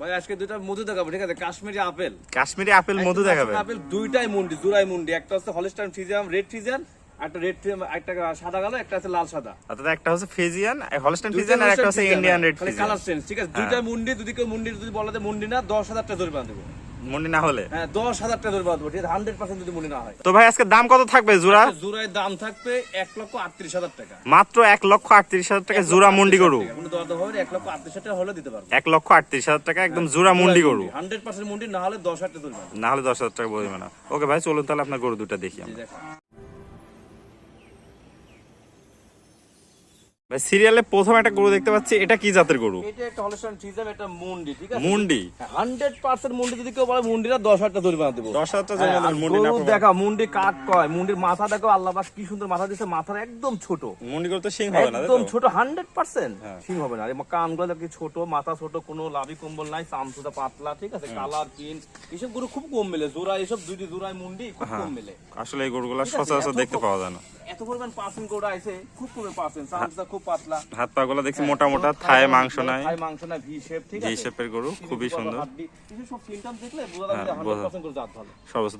ভাই আজকে দুইটা মধু দেখাবো ঠিক আছে? কাশ্মীরি আপেল। কাশ্মীরি আপেল মধু দেখাবে আপেল দুইটাই মুন্ডি জুরাই মুন্ডি। একটা হচ্ছে হলিস্টাইন ফ্রিজিয়াম রেড ফ্রিজিয়ান একটা রেড একটা সাদা কালো একটা আছে লাল সাদা। অর্থাৎ একটা হচ্ছে ফিজিয়ান হলস্টাইন ফিজিয়ান আর একটা হচ্ছে Indian red Friesian colour change ঠিক আছে? দুইটা মুন্ডি যদি কেউ মুন্ডি যদি বলাতে মুন্ডি না দশ হাজার টাকা জরিমানা দেবো। মন্ডি না হলে? হ্যাঁ দশ হাজার টাকা জরিমানা দেবো ঠিক হান্ড্রেড পার্সেন্ট যদি মুন্ডি না হয়। তো ভাই আজকে দাম কত থাকবে জোড়া দাম থাকবে এক লক্ষ আটত্রিশ হাজার টাকা। মাত্র এক লক্ষ আটত্রিশ হাজার টাকা জোড়া মুন্ডি গরু। এক লক্ষ আটত্রিশ হাজার টাকা হলে দিতে পারব। এক লক্ষ আটত্রিশ হাজার টাকা একদম জোড়া মুন্ডি গরু। হান্ড্রেড পার্সেন্ট মুন্ডি না হলে দশ হাজার টাকা না হলে দশ হাজার টাকা বলবে না। ওকে ভাই চলুন তাহলে আপনার গরু দুটা দেখি আমরা। সিরিয়ালে প্রথম একটা গরু দেখতে পাচ্ছি এটা কি জাতের গরু? এটা একটা হলিস্টাইন ফ্রিজিয়াম একটা মুন্ডি ঠিক আছে? মুন্ডি? যদি কেউ বলে হাজার জরিমানা দেবো। দশ হাজার টাকা হ্যাঁ, মুন্ডি না দেখা মুন্ডি কাক কয়? মুন্ডির মাথা দেখো আল্লাহ পাক কি সুন্দর মাথা দিচ্ছে মাথার একদম ছোট। মুন্ডি গরু তো সিং হবে না একদম ছোট হান্ড্রেড পার্সেন্ট হ্যাঁ। ঠিক হবে না। আর কানগুলো দেখি ছোট মাথা ছোট কোনো লাভি কম্বল নাই চামচুটা পাতলা ঠিক আছে? কালার পিন এসব গরু খুব কম মেলে। জোড়া এসব দুইটি জোড়ায় মুন্ডি খুব হ্যাঁ। কম মেলে। আসলে এই গরুগুলো সচরাচর দেখতে পাওয়া যায় না। এত পরিমাণ পার্সেন্ট গরু আছে খুব কমে পার্সেন্ট চামচুটা খুব পাতলা। হাত পা গুলো দেখছি হ্যাঁ, মোটা মোটা থায় মাংস নাই। থায় মাংস নাই ভি শেপ ঠিক আছে? শেপের গরু খুবই সুন্দর। এসব সব দেখলে বোঝা হ্যাঁ, যাবে 100% করে জাত ভালো।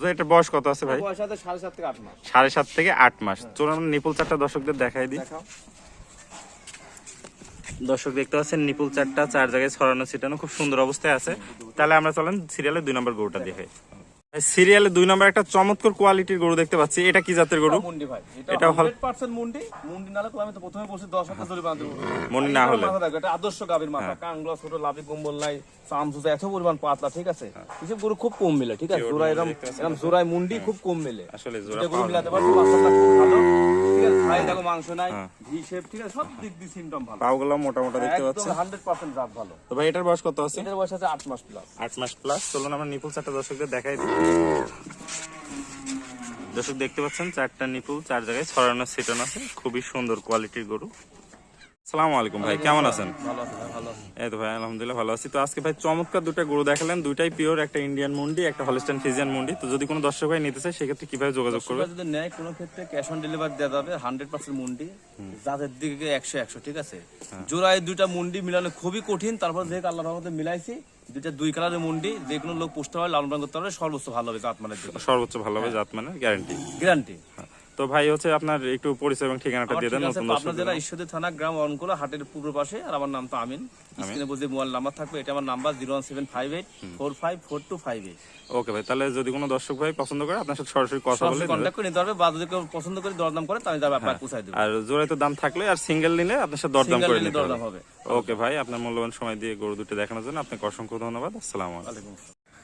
তো এটা বয়স কত আছে ভাই? বয়স আছে সাড়ে সাত থেকে আট মাস। সাড়ে সাত থেকে আট মাস। চলুন আমরা নিপুল চারটা দর্শকদের দেখাই দিই। দেখাও। দর্শক দেখতে পাচ্ছেন নিপুল চারটা চার জায়গায় ছড়ানো ছিটানো খুব সুন্দর অবস্থায় আছে। তাহলে আমরা চলেন সিরিয়ালে দুই নম্বর গরুটা দেখে সিরিয়ালে দুই নম্বর একটা চমৎকার কোয়ালিটির গরু দেখতে পাচ্ছি। এটা কি জাতের গরু? মুন্ডি ভাই। এটা এটা 100% মুন্ডি। মুন্ডি না হলে আমি তো প্রথমে বলছি 10 হাজার জরিমানা দেবো মুন্ডি না হলে? এটা আদর্শ গাভীর মাথা। হ্যাঁ। ছোট লাভি কম্বল নাই সামসুজা এত পরিমাণ পাতলা ঠিক আছে? এসব গরু খুব কম মেলে ঠিক আছে? জোড়া এরকম এরকম জোড়ায় মুন্ডি খুব কম মেলে। আসলে জোড়া গরু মিলাতে মাথাটা ভালো। ঠিক দেখো মাংস নাই হ্যাঁ। ভি শেপ ঠিক আছে? সব দিক দিয়ে সিমটম ভালো। পাওগুলো মোটা মোটা দেখতে একদম 100% জাত ভালো। তো ভাই এটার বয়স কত আছে? এটার বয়স আছে 8 মাস প্লাস মাস প্লাস চলুন আমরা নিপুল চারটা দর্শকদের দেখাই দিই। দর্শক দেখতে পাচ্ছেন চারটা নিপুল চার জায়গায় ছড়ানো ছিটানো আছে। খুবই সুন্দর কোয়ালিটির গরু। আসসালামু আলাইকুম ভাই কেমন আছেন? ভালো এই তো ভাই আলহামদুলিল্লাহ ভালো আছি। তো আজকে ভাই চমৎকার দুটো গরু দেখালেন। দুইটাই পিওর একটা ইন্ডিয়ান মুন্ডি একটা হলিস্টাইন ফিজিয়ান মুন্ডি। তো যদি কোনো দর্শক ভাই নিতে চায় সেক্ষেত্রে কীভাবে যোগাযোগ করবে? যদি নেয় কোনো ক্ষেত্রে ক্যাশ অন ডেলিভারি দেওয়া যাবে হান্ড্রেড পার্সেন্ট মুন্ডি। যাদের দিকে একশো একশো ঠিক আছে? হ্যাঁ। জোড়ায় দুইটা মুন্ডি মিলানো খুবই কঠিন। তারপর যেহেতু আল্লাহ রহমতে মিলাইছি। দুইটা দুই কালারের মুন্ডি। যে কোনো লোক পুষ্ট হয় লালন পালন করতে পারবে সর্বোচ্চ ভালো হবে জাতমানের দিকে। সর্বোচ্চ ভালো হবে জাত মানে গ্যারান্টি গ্যারান্টি তো ভাই হচ্ছে আপনার একটু পরিচয় এবং ঠিকানাটা দিয়ে দেন নতুন পাবনা জেলা ঈশ্বরদী থানা গ্রাম অনকোলা হাটের পূর্ব পাশে। আর আমার নাম তো আমিন। স্ক্রিনে বলতে মোবাইল নাম্বার থাকবে। এটা আমার number zero one seven five eight four five four two five eight. Okay ভাই তাহলে যদি কোনো দর্শক ভাই পছন্দ করে আপনার সাথে সরাসরি কথা বলে কন্ট্যাক্ট করে নিতে পারবে বা যদি কেউ পছন্দ করে দরদাম করে তাহলে যাবে আপনার পৌঁছায় দেবো। আর জোড়ায় তো দাম থাকলে আর সিঙ্গেল নিলে আপনার সাথে দরদাম করে নিতে হবে। ওকে ভাই আপনার মূল্যবান সময় দিয়ে গরু দুটো দেখানোর জন্য আপনাকে অসংখ্য ধন্যবাদ। আসসালামু আলাইকুম।